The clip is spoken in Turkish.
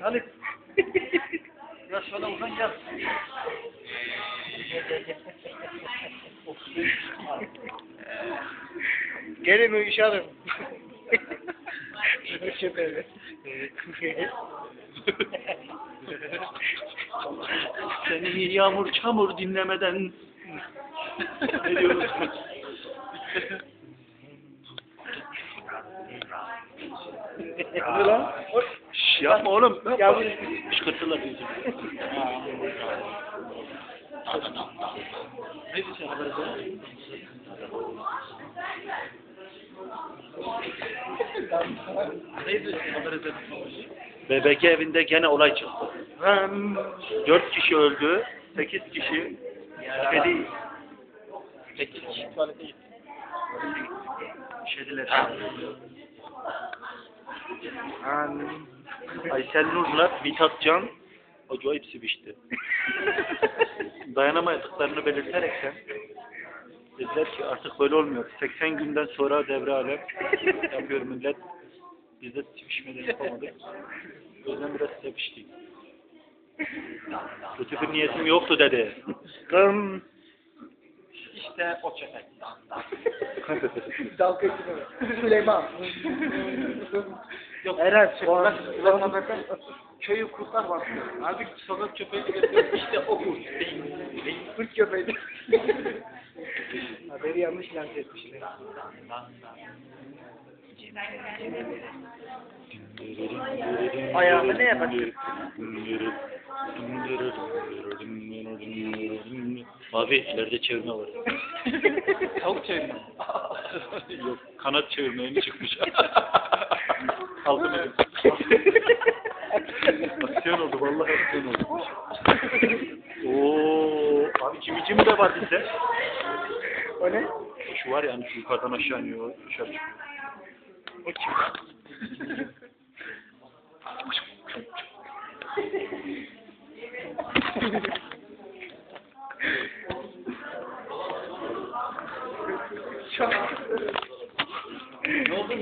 Halit. Ya şöyle uzan gel. Gelin uyuşalım. Seni yağmur çamur dinlemeden ne diyoruz? Ne lan? Yapma oğlum. Ya bu- Kışkırttılar bizi. Neydi sen haber edin? Neydi haber? BBG evinde gene olay çıktı. Hem dört kişi öldü, sekiz kişi kedi sekiz kişi tuvalete gitti. Şediler. Aysel Nur'la Mithat Can acayip sevişti. Dayanamadıklarını belirterekten dediler ki artık böyle olmuyor. 80 günden sonra devre alem yapıyor millet. Biz de sevişmeden yapamadık. O yüzden biraz seviştik. Kötü bir niyetim yoktu dedi. Kım. İşte o köpek. Dalga geçme. Süleyman. Yok. Eren. Haberden köyü kurtlar var. Abi sokak köpeği getiriyor. İşte o kurt. Kurt köpeği. Haberi yanlış lanse etmişler. Ayağımı ne yapasın? Mavi ileride çevirme var. Tavuk çevirme. Yok kanat çevirmeye mi çıkmış? Aldım elim. aksiyon oldu vallahi aksiyon oldu. Oo, abi cimici mi de var bizde? O ne? Şu var yani şu yukarıdan aşağı iniyor, dışarı çıkıyor. O kim? Çok. ne oldu?